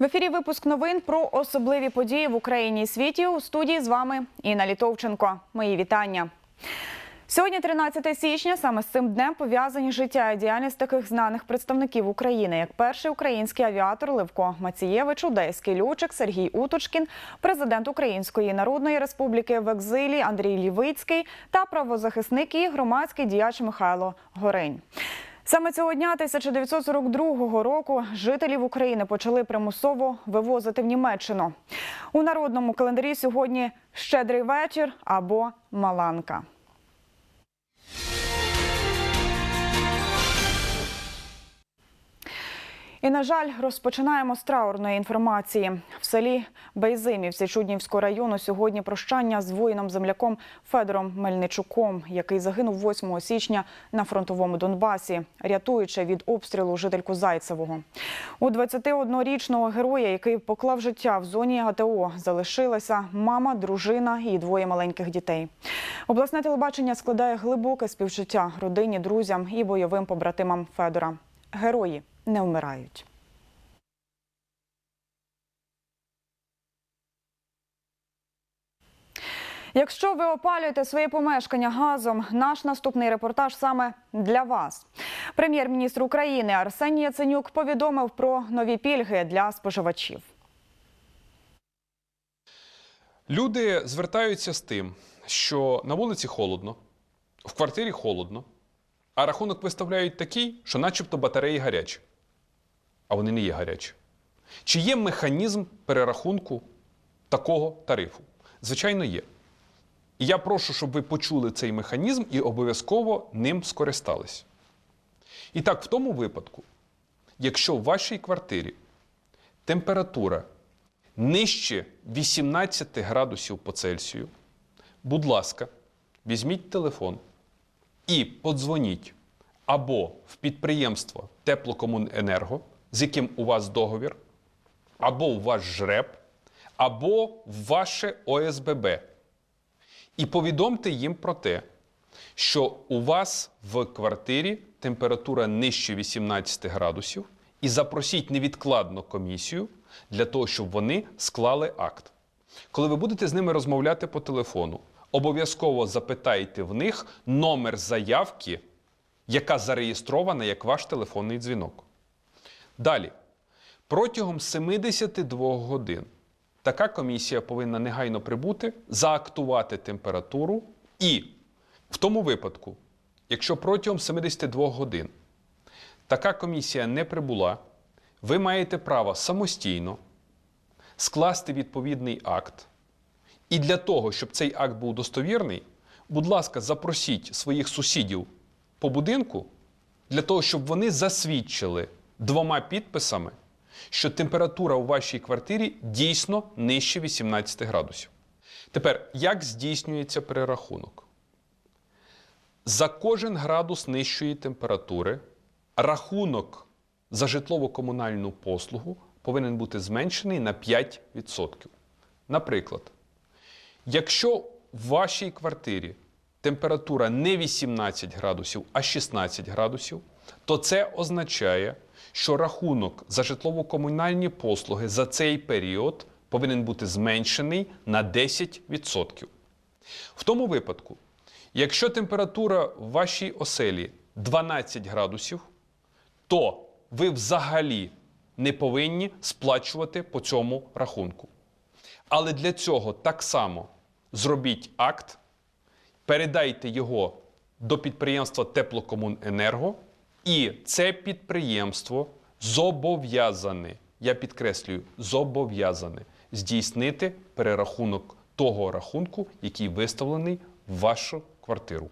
В ефірі випуск новин про особливі події в Україні і світі. У студії з вами Інна Літовченко. Мої вітання. Сьогодні, 13 січня, саме з цим днем пов'язані життя і діяльність таких знаних представників України, як перший український авіатор Левко Мацієвич, одеський льотчик Сергій Уточкін, президент Української Народної Республіки в екзилі Андрій Лівицький та правозахисник і громадський діяч Михайло Горень. Саме цього дня 1942 року жителів України почали примусово вивозити в Німеччину. У народному календарі сьогодні щедрий вечір або Маланка. І, на жаль, розпочинаємо з траурної інформації. В селі Бейзимівці Чуднівського району сьогодні прощання з воїном-земляком Федором Мельничуком, який загинув 8 січня на фронтовому Донбасі, рятуючи від обстрілу жительку Зайцевого. У 21-річного героя, який поклав життя в зоні АТО, залишилася мама, дружина і двоє маленьких дітей. Обласне телебачення складає глибоке співчуття родині, друзям і бойовим побратимам Федора. Герої не вмирають. Якщо ви опалюєте своє помешкання газом, наш наступний репортаж саме для вас. Прем'єр-міністр України Арсеній Яценюк повідомив про нові пільги для споживачів. Люди звертаються з тим, що на вулиці холодно, в квартирі холодно, а рахунок виставляють такий, що начебто батареї гарячі. А вони не є гарячі. Чи є механізм перерахунку такого тарифу? Звичайно, є. І я прошу, щоб ви почули цей механізм і обов'язково ним скористались. І так, в тому випадку, якщо в вашій квартирі температура нижче 18 градусів по Цельсію, будь ласка, візьміть телефон і подзвоніть або в підприємство Теплокомуненерго, з яким у вас договір, або в ваш ЖРЕБ, або в ваше ОСББ. І повідомте їм про те, що у вас в квартирі температура нижче 18 градусів, і запросіть невідкладно комісію для того, щоб вони склали акт. Коли ви будете з ними розмовляти по телефону, обов'язково запитайте в них номер заявки, яка зареєстрована як ваш телефонний дзвінок. Далі, протягом 72 годин така комісія повинна негайно прибути, заактувати температуру і в тому випадку, якщо протягом 72 годин така комісія не прибула, ви маєте право самостійно скласти відповідний акт. І для того, щоб цей акт був достовірний, будь ласка, запросіть своїх сусідів по будинку для того, щоб вони засвідчили двома підписами, що температура у вашій квартирі дійсно нижче 18 градусів. Тепер, як здійснюється перерахунок? За кожен градус нижчої температури рахунок за житлово-комунальну послугу повинен бути зменшений на 5%. Наприклад, якщо в вашій квартирі температура не 18 градусів, а 16 градусів, то це означає, що рахунок за житлово-комунальні послуги за цей період повинен бути зменшений на 10%. В тому випадку, якщо температура в вашій оселі 12 градусів, то ви взагалі не повинні сплачувати по цьому рахунку. Але для цього так само зробіть акт, передайте його до підприємства Теплокомуненерго, і це підприємство зобов'язане, я підкреслюю, зобов'язане здійснити перерахунок того рахунку, який виставлений в вашу квартиру.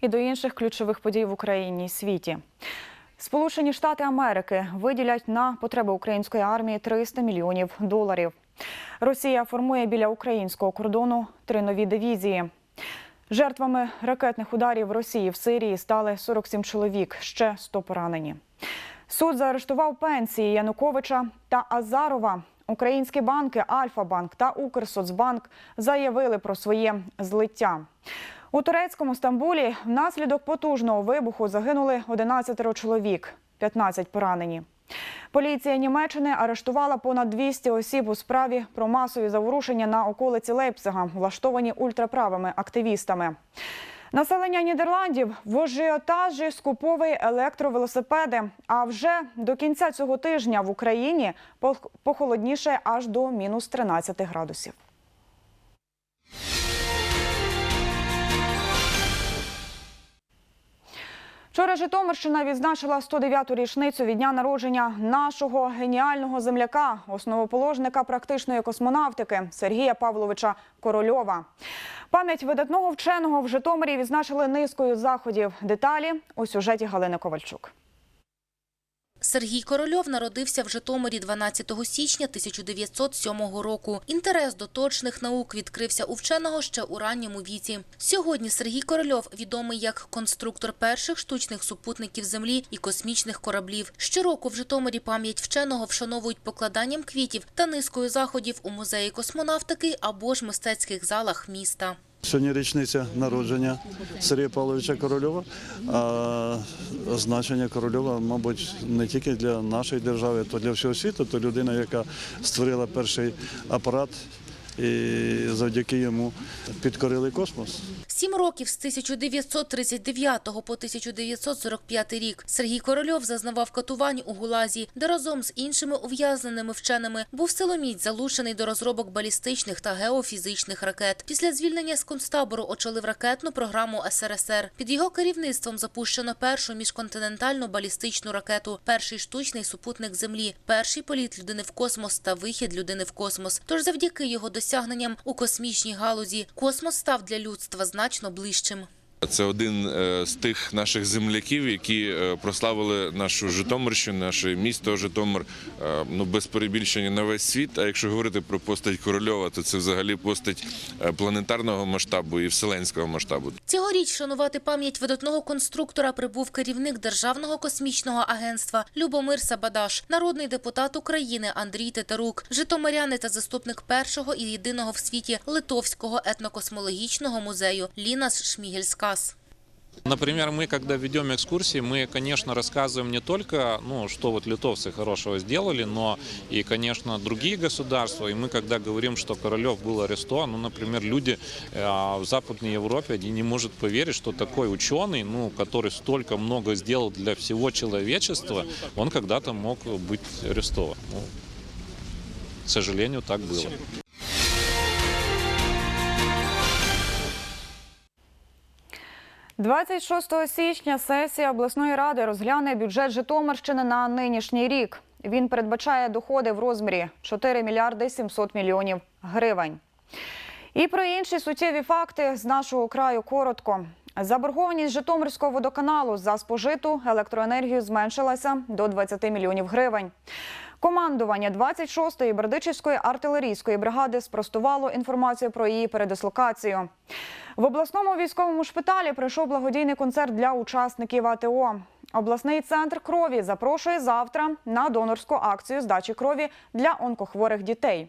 І до інших ключових подій в Україні і світі. Сполучені Штати Америки виділять на потреби української армії 300 мільйонів доларів. Росія формує біля українського кордону три нові дивізії. Жертвами ракетних ударів Росії в Сирії стали 47 чоловік, ще 100 поранені. Суд заарештував пенсії Януковича та Азарова. Українські банки Альфа-банк та Укрсоцбанк заявили про своє злиття. У турецькому Стамбулі внаслідок потужного вибуху загинули 11 чоловік, 15 поранені. Поліція Німеччини арештувала понад 200 осіб у справі про масові заворушення на околиці Лейпцига, влаштовані ультраправими активістами. Населення Нідерландів в ажіотажі скуповує електровелосипеди. А вже до кінця цього тижня в Україні пох- похолодніше аж до мінус 13 градусів. Вчора Житомирщина відзначила 109-ту річницю від дня народження нашого геніального земляка, основоположника практичної космонавтики Сергія Павловича Корольова. Пам'ять видатного вченого в Житомирі відзначили низкою заходів. Деталі у сюжеті Галини Ковальчук. Сергій Корольов народився в Житомирі 12 січня 1907 року. Інтерес до точних наук відкрився у вченого ще у ранньому віці. Сьогодні Сергій Корольов відомий як конструктор перших штучних супутників Землі і космічних кораблів. Щороку в Житомирі пам'ять вченого вшановують покладанням квітів та низкою заходів у музеї космонавтики або ж мистецьких залах міста. Сьогодні річниця народження Сергія Павловича Корольова. А значення Корольова, мабуть, не тільки для нашої держави, то для всього світу. То людина, яка створила перший апарат, і завдяки йому підкорили космос. Сім років з 1939 по 1945 рік Сергій Корольов зазнавав катувань у Гулазі, де разом з іншими ув'язненими вченими був силоміць залучений до розробок балістичних та геофізичних ракет. Після звільнення з концтабору очолив ракетну програму СРСР. Під його керівництвом запущено першу міжконтинентальну балістичну ракету, перший штучний супутник Землі, перший політ людини в космос та вихід людини в космос. Тож завдяки його досягненням у космічній галузі космос став для людства значно ближчим. Це один е, з тих наших земляків, які е, прославили нашу Житомирщину, наше місто Житомир, е, ну без перебільшення на весь світ. А якщо говорити про постать Корольова, то це взагалі постать планетарного масштабу і вселенського масштабу. Цьогоріч шанувати пам'ять видатного конструктора прибув керівник Державного космічного агентства Любомир Сабадаш, народний депутат України Андрій Тетерук, житомиряни та заступник першого і єдиного в світі Литовського етнокосмологічного музею Лінас Шмігельскас. Например, мы, когда ведем экскурсии, мы, конечно, рассказываем не только, ну, что вот литовцы хорошего сделали, но и, конечно, другие государства. И мы, когда говорим, что Королев был арестован, ну, например, люди э, в Западной Европе, они не могут поверить, что такой ученый, ну, который столько много сделал для всего человечества, он когда-то мог быть арестован. Ну, к сожалению, так было. 26 січня сесія обласної ради розгляне бюджет Житомирщини на нинішній рік. Він передбачає доходи в розмірі 4 мільярди 700 мільйонів гривень. І про інші суттєві факти з нашого краю коротко. Заборгованість Житомирського водоканалу за спожиту електроенергію зменшилася до 20 мільйонів гривень. Командування 26-ї Бердичівської артилерійської бригади спростувало інформацію про її передислокацію. В обласному військовому шпиталі пройшов благодійний концерт для учасників АТО. Обласний центр крові запрошує завтра на донорську акцію здачі крові для онкохворих дітей.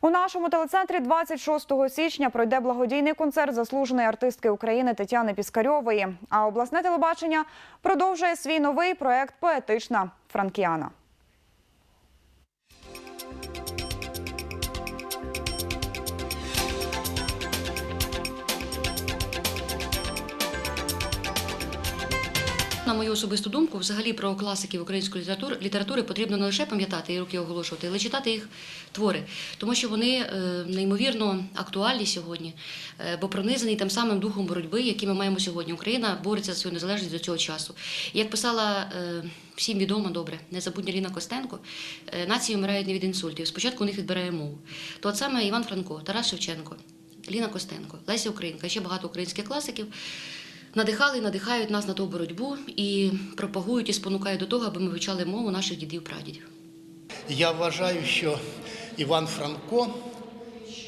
У нашому телецентрі 26 січня пройде благодійний концерт заслуженої артистки України Тетяни Піскарьової. А обласне телебачення продовжує свій новий проект Поетична Франкіана. На мою особисту думку, взагалі про класиків української літератури, літератури потрібно не лише пам'ятати і руки оголошувати, але читати їх твори, тому що вони е, неймовірно актуальні сьогодні, е, бо пронизані тим самим духом боротьби, який ми маємо сьогодні. Україна бореться за свою незалежність до цього часу. Як писала е, всім відомо добре, незабутня Ліна Костенко, нації вмирають не від інсультів. Спочатку у них відбирає мову. То от саме Іван Франко, Тарас Шевченко, Ліна Костенко, Леся Українка, ще багато українських класиків надихали і надихають нас на ту боротьбу і пропагують і спонукають до того, аби ми вивчали мову наших дідів прадідів. Я вважаю, що Іван Франко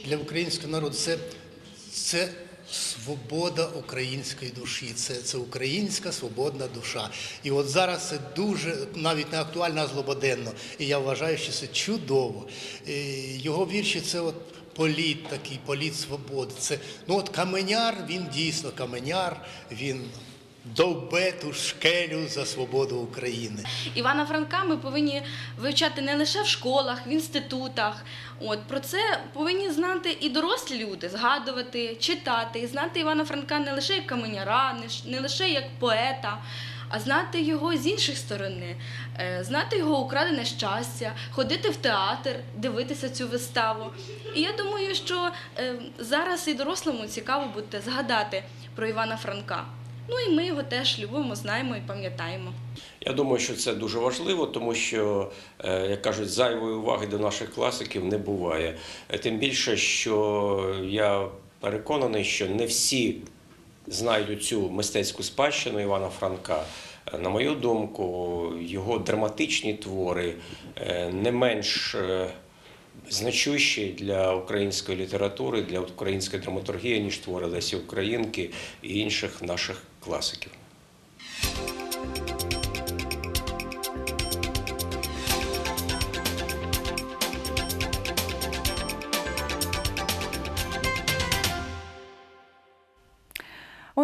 для українського народу це, це свобода української душі, це, це українська свободна душа. І от зараз це дуже навіть не актуально, а злободенно. І я вважаю, що це чудово. Його вірші це от політ такий, політ свободи. Це, ну от каменяр, він дійсно каменяр, він довбе ту шкелю за свободу України. Івана Франка ми повинні вивчати не лише в школах, в інститутах. От про це повинні знати і дорослі люди, згадувати, читати, і знати Івана Франка не лише як каменяра, не лише як поета, а знати його з іншої сторони, е, знати його украдене щастя, ходити в театр, дивитися цю виставу. І я думаю, що е, зараз і дорослому цікаво буде згадати про Івана Франка. Ну і ми його теж любимо, знаємо і пам'ятаємо. Я думаю, що це дуже важливо, тому що, е, як кажуть, зайвої уваги до наших класиків не буває. Е, Тим більше, що я переконаний, що не всі знають цю мистецьку спадщину Івана Франка. Е, На мою думку, його драматичні твори не менш значущі для української літератури, для української драматургії, ніж твори Лесі Українки і інших наших класиків.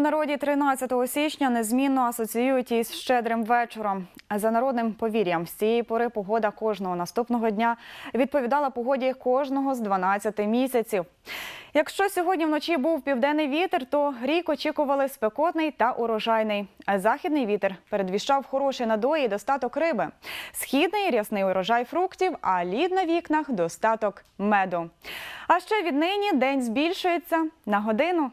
Народі 13 січня незмінно асоціюють із щедрим вечором. За народним повір'ям, з цієї пори погода кожного наступного дня відповідала погоді кожного з 12 місяців. Якщо сьогодні вночі був південний вітер, то рік очікували спекотний та урожайний. Західний вітер передвіщав хороші надої і достаток риби. Східний рясний урожай фруктів, а лід на вікнах достаток меду. А ще віднині день збільшується на годину.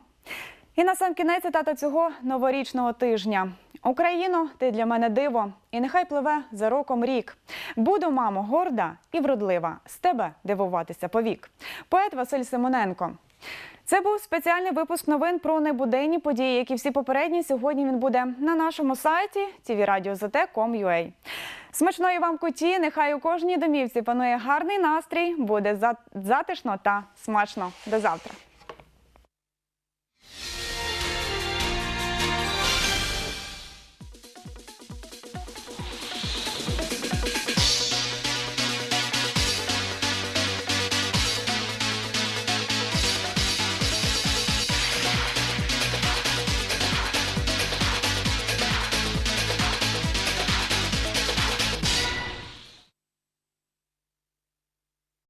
І на сам кінець цитата цього новорічного тижня. Україно, ти для мене диво, і нехай пливе за роком рік. Буду, мамо, горда і вродлива, з тебе дивуватися повік. Поет Василь Симоненко. Це був спеціальний випуск новин про небуденні події, які всі попередні. Сьогодні він буде на нашому сайті tvradio.zt.com.ua. Смачної вам куті, нехай у кожній домівці панує гарний настрій, буде затишно та смачно. До завтра.